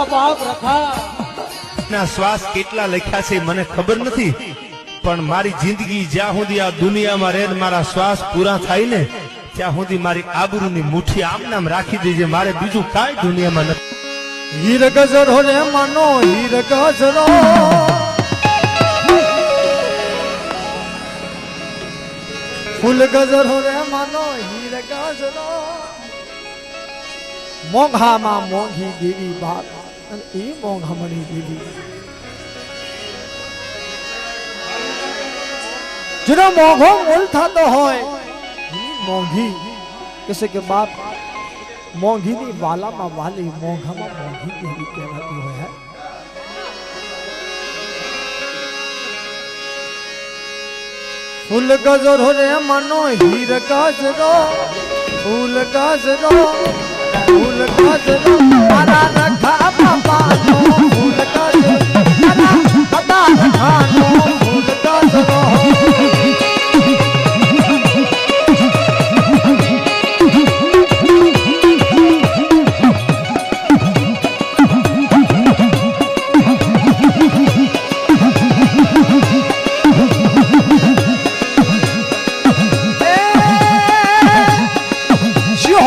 મારા બાપ રખા. ના શ્વાસ કેટલા લખ્યા છે મને ખબર નથી. પણ મારી જિંદગી જ્યાં સુધી આ દુનિયામાં રહે મારા શ્વાસ પૂરા થાય ને ત્યાં સુધી મારી આબરૂની મુઠ્ઠી આમ નામ રાખી દેજે મારે બીજું કાંઈ દુનિયામાં નથી. હીર ગજરો રે માનો હીર ગજરો. ફૂલ ગજરો રે માનો હીર ગજરો. મોંઘામાં મોંઘી દેવી બાપ. અને એ મોંઘામણી દેવી જેનો મોંઘો મોલ થતો હોય મોંઘી. કહેશે કે બાપ, મોંઘીની વાલામાં વાલી મોંઘામાં મોંઘી દેવી કહેવાતી હોય ફૂલ ગજરો રે મનો, હીર ગજરો, ફૂલ ગજરો ફૂલ ગજરો, મારા રખા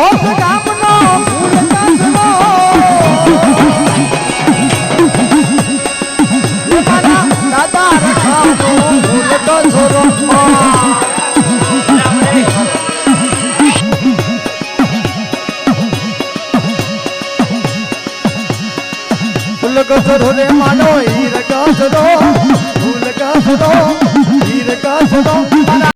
શિહોર ગામનો ફૂલ ગજરો એ મારા દાદા રખાનો